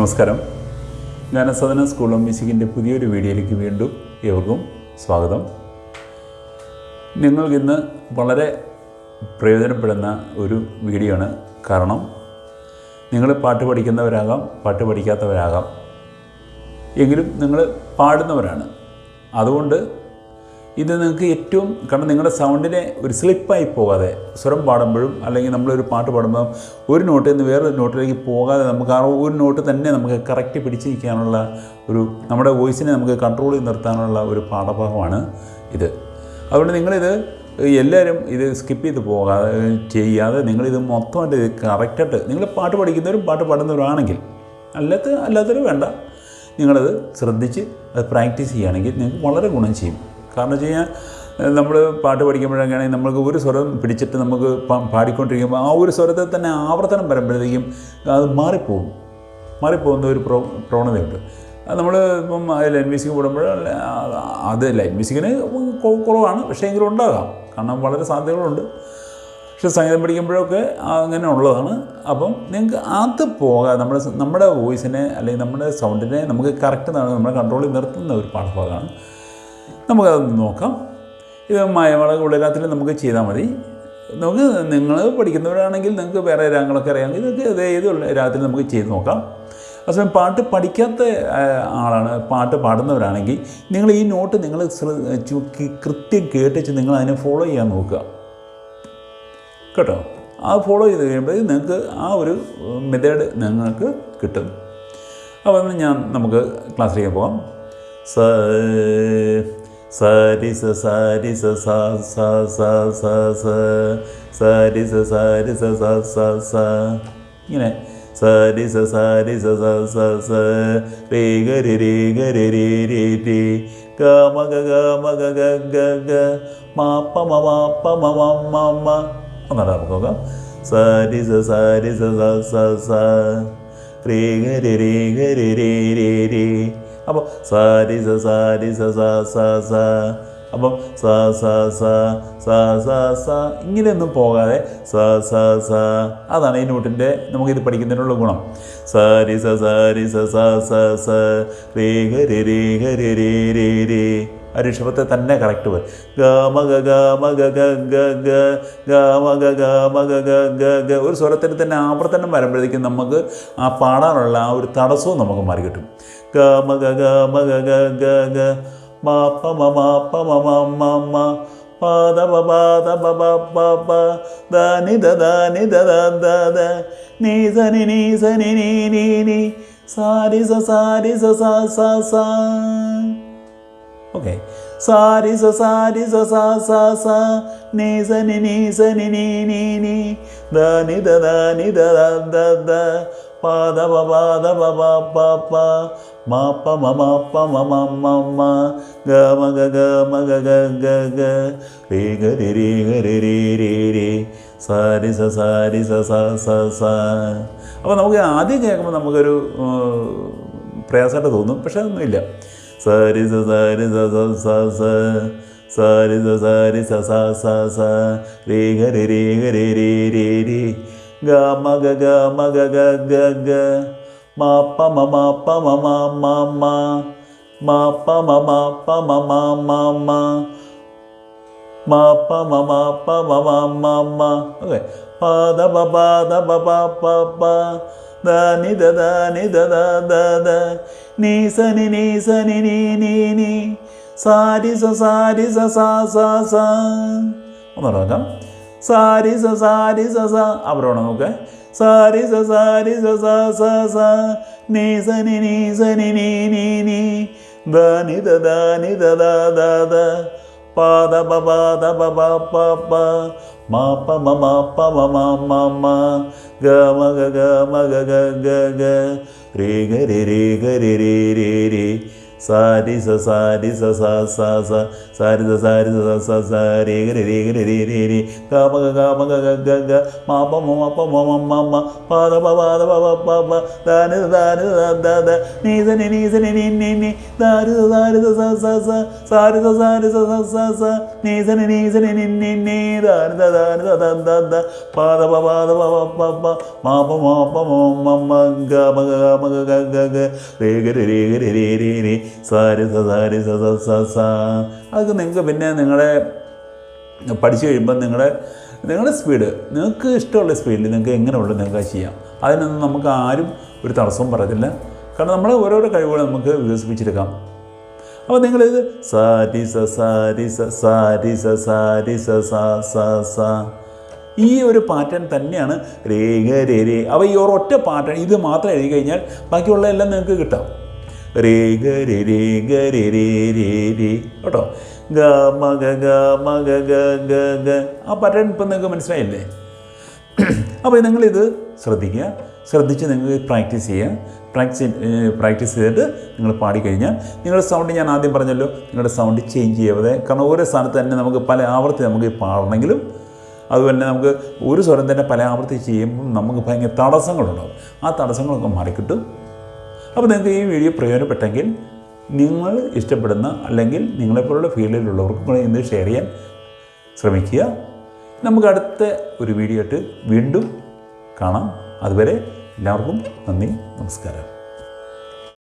നമസ്കാരം. ഗാനസദന school of മ്യൂസിക്കിന്റെ പുതിയൊരു വീഡിയോയിലേക്ക് വീണ്ടും ഏവർക്കും സ്വാഗതം. നിങ്ങൾക്കിന്ന് വളരെ പ്രയോജനപ്പെടുന്ന ഒരു വീഡിയോ ആണ് കാരണം നിങ്ങൾ പാട്ട് പഠിക്കുന്നവരാകാം പാട്ട് പഠിക്കാത്തവരാകാം. എങ്കിലും നിങ്ങൾ പാടുന്നവരാണ്. അതുകൊണ്ട് ഇത് നിങ്ങൾക്ക് ഏറ്റവും കാരണം നിങ്ങളുടെ സൗണ്ടിനെ ഒരു സ്ലിപ്പായി പോകാതെ സ്വരം പാടുമ്പോഴും അല്ലെങ്കിൽ നമ്മളൊരു പാട്ട് പാടുമ്പോൾ ഒരു നോട്ടിൽ നിന്ന് വേറൊരു നോട്ടിലേക്ക് പോകാതെ നമുക്ക് ആ ഒരു നോട്ട് തന്നെ നമുക്ക് കറക്റ്റ് പിടിച്ച് നിൽക്കാനുള്ള ഒരു നമ്മുടെ വോയിസിനെ നമുക്ക് കൺട്രോൾ ചെയ്ത് നിർത്താനുള്ള ഒരു പാഠഭാഗമാണ് ഇത്. അതുകൊണ്ട് നിങ്ങളിത് എല്ലാവരും ഇത് സ്കിപ്പ് ചെയ്ത് പോകാതെ ചെയ്യാതെ നിങ്ങളിത് മൊത്തമായിട്ട് ഇത് കറക്റ്റായിട്ട് നിങ്ങൾ പാട്ട് പഠിക്കുന്നവരും പാട്ട് പാടുന്നവരാണെങ്കിൽ അല്ലാത്ത അല്ലാത്തവരും വേണ്ട. നിങ്ങളത് ശ്രദ്ധിച്ച് അത് പ്രാക്ടീസ് ചെയ്യുകയാണെങ്കിൽ നിങ്ങൾക്ക് വളരെ ഗുണം ചെയ്യും. കാരണം വെച്ച് കഴിഞ്ഞാൽ നമ്മൾ പാട്ട് പഠിക്കുമ്പോഴൊക്കെ ആണെങ്കിൽ നമ്മൾക്ക് ഒരു സ്വരം പിടിച്ചിട്ട് നമുക്ക് പാടിക്കൊണ്ടിരിക്കുമ്പോൾ ആ ഒരു സ്വരത്തെ തന്നെ ആവർത്തനം വരുമ്പോഴത്തേക്കും അത് മാറിപ്പോകും മാറിപ്പോകുന്ന ഒരു പ്രോ പ്രവണതയുണ്ട്. അത് നമ്മൾ ഇപ്പം ലൈൻ മ്യൂസിക് പാടുമ്പോൾ അത് ലൈൻ മ്യൂസിക്കിന് കുറവാണ് പക്ഷേ എങ്കിലും ഉണ്ടാകാം. കാരണം വളരെ സാധ്യതകളുണ്ട്. പക്ഷെ സംഗീതം പഠിക്കുമ്പോഴൊക്കെ അങ്ങനെ ഉള്ളതാണ്. അപ്പം നിങ്ങൾക്ക് അത് പോകാതെ നമ്മുടെ നമ്മുടെ വോയിസിനെ അല്ലെങ്കിൽ നമ്മുടെ സൗണ്ടിനെ നമുക്ക് കറക്റ്റ് നമ്മുടെ കൺട്രോളിൽ നിർത്തുന്ന ഒരു പാഠഭാഗമാണ് നമുക്കത് നോക്കാം. ഇത് മയവള കൂടുതലാത്തിൽ നമുക്ക് ചെയ്താൽ മതി. നമുക്ക് നിങ്ങൾ പഠിക്കുന്നവരാണെങ്കിൽ നിങ്ങൾക്ക് വേറെ രാഗങ്ങളൊക്കെ അറിയാമെങ്കിൽ നിങ്ങൾക്ക് അത് ഏത് രാഗത്തിൽ നമുക്ക് ചെയ്ത് നോക്കാം. അതേസമയം പാട്ട് പഠിക്കാത്ത ആളാണ് പാട്ട് പാടുന്നവരാണെങ്കിൽ നിങ്ങൾ ഈ നോട്ട് നിങ്ങൾ കൃത്യം കേട്ടിച്ച് നിങ്ങൾ അതിനെ ഫോളോ ചെയ്യാൻ നോക്കുക. കേട്ടോ? ആ ഫോളോ ചെയ്ത് കഴിയുമ്പോൾ നിങ്ങൾക്ക് ആ ഒരു മെത്തേഡ് നിങ്ങൾക്ക് കിട്ടും. അപ്പോൾ ഞാൻ നമുക്ക് ക്ലാസ്സിലേക്ക് പോകാം. സ സരി സ സരി സ സ സ സ സ സ സരി സ സ സ. സ ഇങ്ങനെ. സരിസ സ സരി സ സ സ സ രേ ഗരി രി ഗരി രേ രേ രേ ഗ മ ഗ ഗ മ ഗ ഗ ഗ ഗ. മ പ മ മ പ മ മ മ മ. ഒന്നാണ് നമുക്ക് നോക്കാം. സരി സ സ സ. സ ഗരി രേ ഗരി രേ രേ രേ. അപ്പോൾ സാരി സ സാരി സ സ സ സ അപ്പം സ സ സ സ സ സ ഇങ്ങനെയൊന്നും പോകാതെ സ സ സ അതാണ് ഈ നോട്ടിന്റെ നമുക്കിത് പഠിക്കുന്നതിനുള്ള ഗുണം സാരി സ സാരി സ സ സ സ രേ ഗ രേ രേ രേ രേ രേ രേ ആ ഋഷഭത്തെ തന്നെ കറക്റ്റ് പോയി ഗ മ ഗ ഗ മ ഗ ഗ ഗ ഗ ഗ മ ഗ ഗ മ ഗ ഗ ഗ ഗ ഒരു സ്വരത്തിന് തന്നെ ആവർത്തനം വരുമ്പോഴത്തേക്കും നമുക്ക് ആ പാടാനുള്ള ആ ഒരു തടസ്സവും നമുക്ക് മാറി കിട്ടും ഗ മ ഗ ഗ മ ഗ ഗ ഗ ഗ മ പ മ മ പ മ മ മ മ പ ദ പ പ ദ പ പ പ പ ദ നി ദ ദ നി ദ ദ ദ ദ നീ സ നി നീ സ നി നീ നീ നീ സാരി സ സാരി സ സ സ സ ഓക്കെ സാരി സ സാരി സ സ സ സ നീ സ നി നീ സ നി നീ നീ നീ ദ നി ദ ദ നി പാദവ ദ ദ പ ദ പ പ ദ പ പ പ പ മ പ മ മ പ മ മ മ മ ഗ മ ഗ ഗ ഗ ഗ ഗ ഗ രേ ഗ രി രേ ഗ രി രേ രേ രേ സാരി സ സാരി സ സ. സ സ അപ്പോൾ നമുക്ക് ആദ്യം കേൾക്കുമ്പോൾ നമുക്കൊരു പ്രയാസമായിട്ട് തോന്നും. പക്ഷേ അതൊന്നുമില്ല സാരി സ സാരി സ സ സ. സ സാരി സ സാരി സ സ. സ സ രേ ഗ രീ രേ ഗ രി രേ രേ രേ ഗ മ ഗ ഗ മ ഗ ഗ ഗ മ പ മ മ പ മ മ മ മ. മ പ മ മ പ മ മ മ മ. മ പ മ മ പ മ മ മ. മ ഓക്കെ പ ദ പ പ ദ പ പ പ പ. ദ നി ദ ദ നി ദ ദ ദ ദ. നീ സ നി നീ സ നി നീ നീ നീ. സാരി സ സാരി സ സ സ സ. ഒന്നുകൂടെ നോക്കാം സാരി സ സാരി സ സ. അവരോണം നോക്ക്. സാരി സ സാരി സ സ സ സ. നീ സ നി നീ സ നി നീ നീ നീ. ദ നി ദ ദ നി ദ ദ ദ ദ. പ പ പ പ മ പ മ മ ഗ മ ഗ ഗ മ ഗ ഗ ഗ ഗ. രേ ഗ രേ ഗ രേ രേ രേ രേ. സാരി സ സാരി സ സ സ സ സാരി സ സാരി സ സ സ രേ ഗ രേ ഗ രേ രേ രേ രേ ഗ മ ഗ ഗ മ ഗ ഗ ഗ ഗ മ പ മ മ പ മ മ മ മ പ ദ പ പ ദ പ പ പ പ ദ ന ദ ന ദ ദ ദ നീ സ നി നീ സ നി നി നി നി ദ ര സ സാരി സ സ സ സ സാരി സ സാരി സ സ സ സ നീ സ നി നീ സ നി നി നി നി ദ ന ദ ദ ന ദ ദ ദ ദ പ ദ പ പ ദ പ പ പ പ മ പ മ പ മ മ മ ഗ മ ഗ ഗ മ ഗ ഗ ഗ ഗ രേ ഗ രേ രേ ഗ രേ രേ രേ രേ സാരി സ സാരി സ സ സ. സ അതൊക്കെ നിങ്ങൾക്ക് പിന്നെ നിങ്ങളെ പഠിച്ചു കഴിയുമ്പോൾ നിങ്ങളുടെ നിങ്ങളുടെ സ്പീഡ് നിങ്ങൾക്ക് ഇഷ്ടമുള്ള സ്പീഡിൽ നിങ്ങൾക്ക് എങ്ങനെയുള്ളത് നിങ്ങൾക്ക് ചെയ്യാം. അതിനൊന്നും നമുക്ക് ആരും ഒരു തടസ്സവും പറയത്തില്ല. കാരണം നമ്മളെ ഓരോരോ കഴിവുകൾ നമുക്ക് വികസിപ്പിച്ചെടുക്കാം. അപ്പോൾ നിങ്ങളിത് സാരി സ സാരി സ സാരി സ സാരി സ സ സ സ. ഈ ഒരു പാറ്റേൺ തന്നെയാണ് രേഖ രേ രേ. അപ്പോൾ ഈ ഒരൊറ്റ പാറ്റേൺ ഇത് മാത്രം എഴുതി കഴിഞ്ഞാൽ ബാക്കിയുള്ള എല്ലാം നിങ്ങൾക്ക് കിട്ടാം. രേഖ രേ ഗ രേ രേ രേ രേ കേട്ടോ? ഗ മ ഗ ഗ മ ഗ ഗ ഗ ഗ. ആ പാറ്റേൺ ഇപ്പം നിങ്ങൾക്ക് മനസ്സിലായില്ലേ? അപ്പോൾ നിങ്ങളിത് ശ്രദ്ധിക്കുക. ശ്രദ്ധിച്ച് നിങ്ങൾ പ്രാക്ടീസ് ചെയ്യുക പ്രാക്ടീസ് പ്രാക്ടീസ് ചെയ്തിട്ട് നിങ്ങൾ പാടിക്കഴിഞ്ഞാൽ നിങ്ങളുടെ സൗണ്ട് ഞാൻ ആദ്യം പറഞ്ഞല്ലോ. നിങ്ങളുടെ സൗണ്ട് ചേഞ്ച് ചെയ്യാതെ കാരണം ഓരോ സ്ഥാനത്ത് തന്നെ നമുക്ക് പല ആവർത്തി നമുക്ക് പാടണമെങ്കിലും അതുപോലെ തന്നെ നമുക്ക് ഒരു സ്വരം തന്നെ പല ആവർത്തി ചെയ്യുമ്പോൾ നമുക്ക് ഭയങ്കര തടസ്സങ്ങളുണ്ടാവും. ആ തടസ്സങ്ങളൊക്കെ മാറിക്കിട്ടും. അപ്പോൾ നിങ്ങൾക്ക് ഈ വീഡിയോ പ്രയോജനപ്പെട്ടെങ്കിൽ നിങ്ങൾ ഇഷ്ടപ്പെടുന്ന അല്ലെങ്കിൽ നിങ്ങളെപ്പോലുള്ള ഫീൽഡിലുള്ളവർക്കും കൂടെ ഇത് ഷെയർ ചെയ്യാൻ ശ്രമിക്കുക. നമുക്ക് അടുത്ത ഒരു വീഡിയോ ആയിട്ട് വീണ്ടും കാണാം. അതുവരെ എല്ലാവർക്കും നന്ദി നമസ്കാരം.